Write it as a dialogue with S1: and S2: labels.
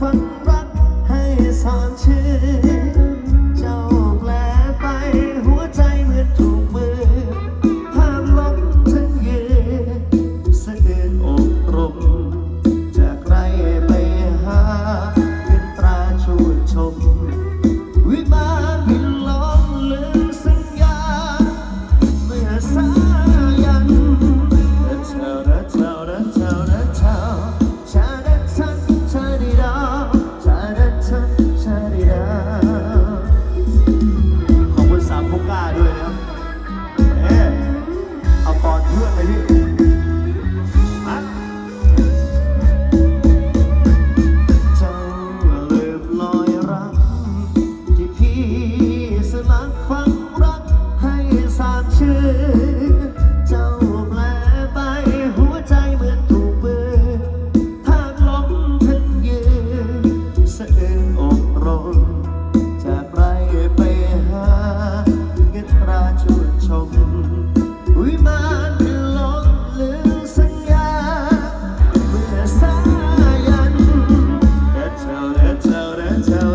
S1: ฝันรักให้สามชื่อ